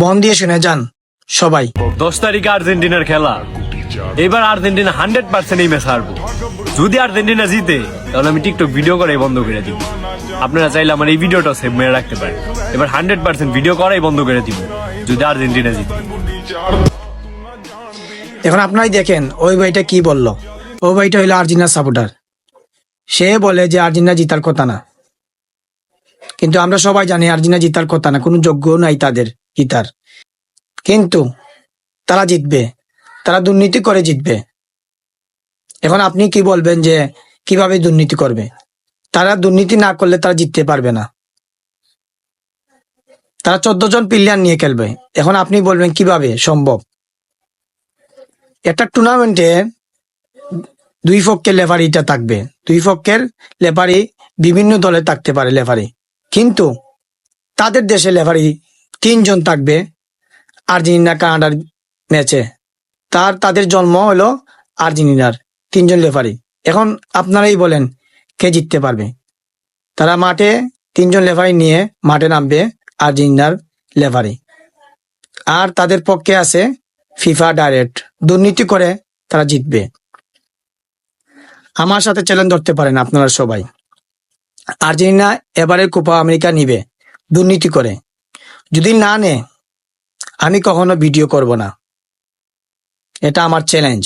মন দিয়ে শুনে যান সবাই। দশ তারিখে আর্জেন্টিনার খেলা। এবার আর্জেন্টিনা হান্ড্রেড পার্সেন্ট এই ম্যাচ হারবো। যদি আর্জেন্টিনা জিতে তাহলে আমি টিকটক ভিডিও করে বন্ধ করে দিব। আপনারা চাইলে আমার এই ভিডিওটা সেভ মেরে রাখতে পারেন। এবার হান্ড্রেড পার্সেন্ট ভিডিও করাই বন্ধ করে দিব যদি আর্জেন্টিনা জিতে। এখন আপনারাই দেখেন ওই ভাইটা কি বলল। ওই ভাইটা হইল আর্জেন্টিনার সাপোর্টার সে বলে যে আর্জেন্টিনা জিতার কথা না। কিন্তু আমরা সবাই জানি আর্জেন্টিনা জিতার কথা না কোনো যোগ্য নাই তাদের। জিতার কিন্তু তারা জিতবে। তারা দুর্নীতি করে জিতবে। এখন আপনি কি বলবেন যে কীভাবে দুর্নীতি করবে? তারা দুর্নীতি না করলে তারা জিততে পারবে না। তারা চোদ্দ জন প্লেয়ার নিয়ে খেলবে। এখন আপনি বলবেন কীভাবে সম্ভব? একটা টুর্নামেন্টে দুই পক্ষের লেফারিটা থাকবে। দুই পক্ষের লেফারি বিভিন্ন দলে থাকতে পারে লেফারি। কিন্তু তাদের দেশে লেফারি তিনজন থাকবে, আর্জেন্টিনা, কানাডার ম্যাচে। তার, তাদের জন্ম হলো আর্জেন্টিনার তিনজন লেফারি এখন আপনারাই বলেন, কে জিততে পারবে? তারা মাঠে তিনজন লেফারি নিয়ে মাঠে নামবে আর্জেন্টিনার লেফারি আর তাদের পক্ষে আছে ফিফা ডাইরেক্ট। দুর্নীতি করে তারা জিতবে। আমার সাথে চ্যালেঞ্জ ধরতে পারেন আপনারা সবাই। আর্জেন্টিনা এবারের কোপা আমেরিকা নিবে। দুর্নীতি করে। যদি না নে আমি কখনো ভিডিও করব না। এটা আমার চ্যালেঞ্জ